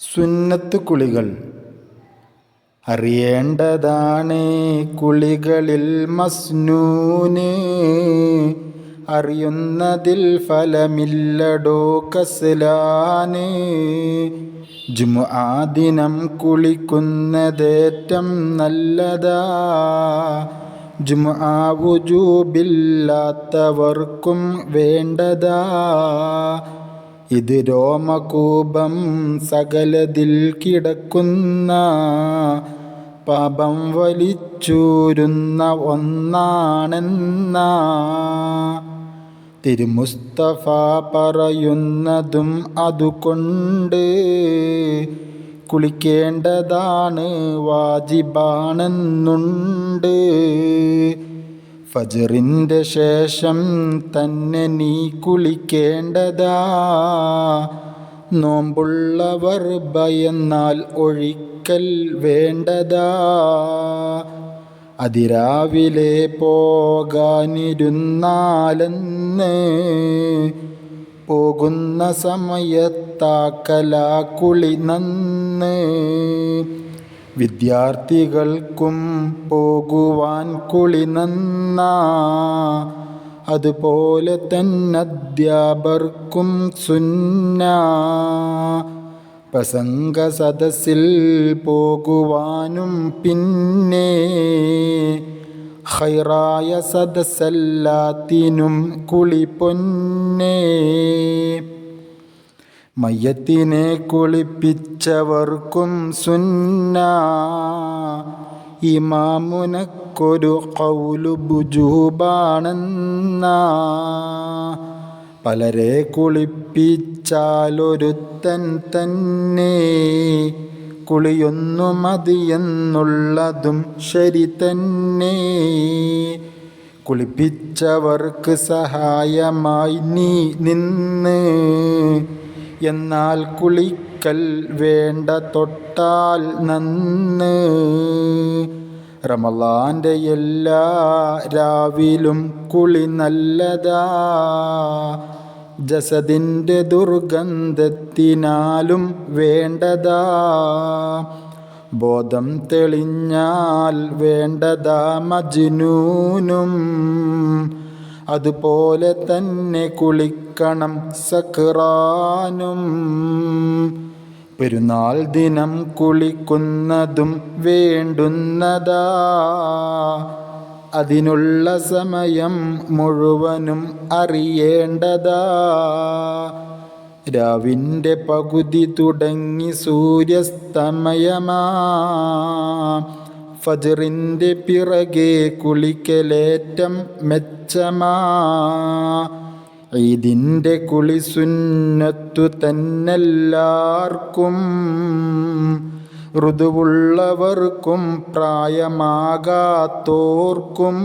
സുന്നത്ത് കുളികൾ. അറിയേണ്ടതാണ് കുളികളിൽ മസ്നൂന്. അറിയുന്നതിൽ ഫലമില്ലടോ കസലാന്. ജുമു ആ ദിനം കുളിക്കുന്നതേറ്റം നല്ലതാ. ജുമുആ വുജൂബില്ലാത്തവർക്കും വേണ്ടതാ. ഇത് രോമകൂപം സകലതിൽ കിടക്കുന്ന പാപം വലിച്ചൂരുന്ന ഒന്നാണെന്ന. തിരുമുസ്തഫ പറയുന്നതും അതുകൊണ്ട് കുളിക്കേണ്ടതാണ് വാജിബാണെന്നുണ്ട്. ഫജറിന്റെ ശേഷം തന്നെ നീ കുളിക്കേണ്ടതാ. നോമ്പുള്ളവർ ഭയന്നാൽ ഒഴിക്കൽ വേണ്ടതാ. അതിരാവിലെ പോകാനിരുന്നാലെന്ന് പോകുന്ന സമയത്താക്കലാ കുളി നന്ന്. വിദ്യാർത്ഥികൾക്കും പോകുവാൻ കുളി നന്ന. അതുപോലെ തന്നെ അധ്യാപർക്കും സുന്ന. പ്രസംഗ സദസ്സിൽ പോകുവാനും പിന്നെ. ഹൈറായ സദസ്സല്ലാത്തിനും കുളി പൊന്നേ. മയ്യത്തിനെ കുളിപ്പിച്ചവർക്കും സുന്ന. ഇമാമുനക്കൊരു കൗലു ബുജൂബാണെന്ന. പലരെ കുളിപ്പിച്ചാലൊരുത്തൻ തന്നെ. കുളിയൊന്നു മതിയെന്നുള്ളതും ശരി തന്നെ. കുളിപ്പിച്ചവർക്ക് സഹായമായി നീ നിന്ന്. എന്നാൽ കുളിക്കൽ വേണ്ട തൊട്ടാൽ നന്ന്. റമലാന്റെ എല്ലാ രാവിലും കുളി നല്ലതാ. ജസദിന്റെ ദുർഗന്ധത്തിനാലും വേണ്ടതാ. ബോധം തെളിഞ്ഞാൽ വേണ്ടതാ മജ്നൂനും. അതുപോലെ തന്നെ കുളിക്കണം സഖറാനും. പെരുന്നാൾ ദിനം കുളിക്കുന്നതും വേണ്ടുന്നതാ. അതിനുള്ള സമയം മുഴുവനും അറിയേണ്ടതാ. രാവിന്റെ പകുതി തുടങ്ങി സൂര്യസ്തമയമാ. ഫജറിന്റെ പിറകെ കുളിക്കലേറ്റം മെച്ചമാ. ഇതിന്റെ കുളി സുന്നത്തു തന്നെല്ലാവർക്കും ഋതുവുള്ളവർക്കും പ്രായമാകാത്തോർക്കും.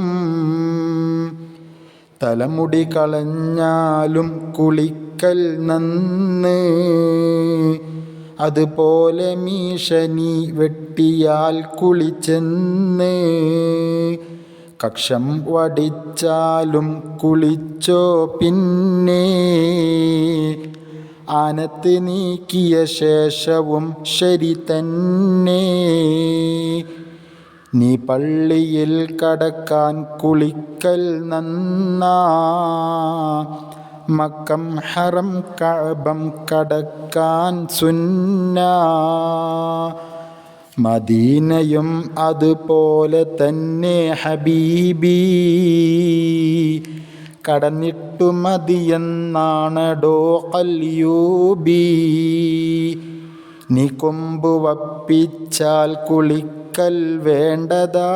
തലമുടി കളഞ്ഞാലും കുളിക്കൽ നന്ന്. അതുപോലെ മീശനി വെട്ടിയാൽ കുളിച്ചെന്ന്. കക്ഷം വടിച്ചാലും കുളിച്ചോ പിന്നെ. ആനത്ത് നീക്കിയ ശേഷവും ശരി തന്നെ. നീ പള്ളിയിൽ കടക്കാൻ കുളിക്കൽ നന്നാ. മക്കം ഹറം കഅബം കടക്കാൻ സുന്ന. മദീനയും അതുപോലെ തന്നെ ഹബീബി. കടന്നിട്ടു മതിയെന്നാണടോ കല്യൂബി നീ കൊമ്പ് വപ്പിച്ചാൽ കുളിക്കൽ വേണ്ടതാ.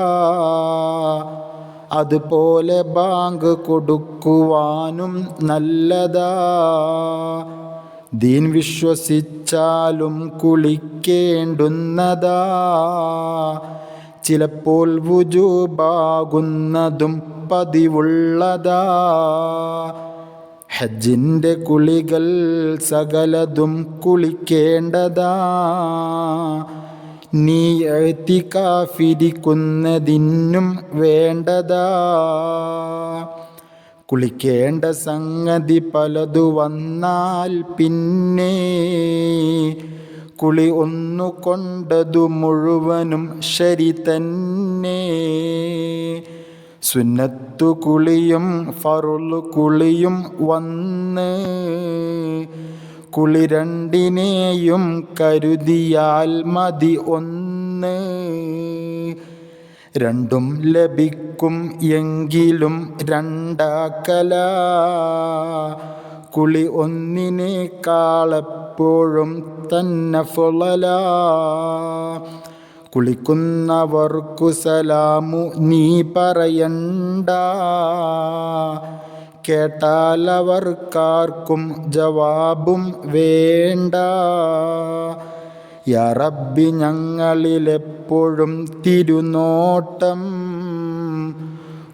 അതുപോലെ ബാങ്ക് കൊടുക്കുവാനും നല്ലതാ. ദീൻ വിശ്വസിച്ചാലും കുളിക്കേണ്ടുന്നതാ. ചിലപ്പോൾ വുജൂബാകുന്നതും പതിവുള്ളതാ. ഹജ്ജിന്റെ കുളികൾ സകലതും കുളിക്കേണ്ടതാ. നീ എഴുത്തിക്കാഫിരിക്കുന്നതിനും വേണ്ടതാ. കുളിക്കേണ്ട സംഗതി പലതു വന്നാൽ പിന്നെ കുളി ഒന്നു കൊണ്ടതു മുഴുവനും ശരി തന്നെ. സുന്നത്തു കുളിയും ഫറുളു കുളിയും വന്ന് കുളി രണ്ടിനെയും കരുതിയാൽ മതി ഒന്ന്. രണ്ടും ലഭിക്കും എങ്കിലും രണ്ടാക്കല. കുളി ഒന്നിനേക്കാളെപ്പോഴും തന്നെ ഫുളല. കുളിക്കുന്നവർക്കു സലാമു നീ പറയണ്ട. കേട്ടാലവർക്കാർക്കും ജവാബും വേണ്ട. യറബി ഞങ്ങളിലെപ്പോഴും തിരുനോട്ടം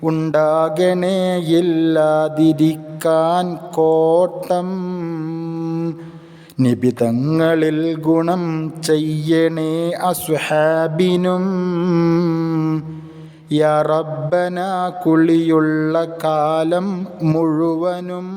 ഉണ്ടാകണേയില്ലാതിരിക്കാൻ കോട്ടം. നിബിതങ്ങളിൽ ഗുണം ചെയ്യണേ അസുഹാബിനും. യാ റബ്ബന കുളിയുള്ള കാലം മുഴുവനും.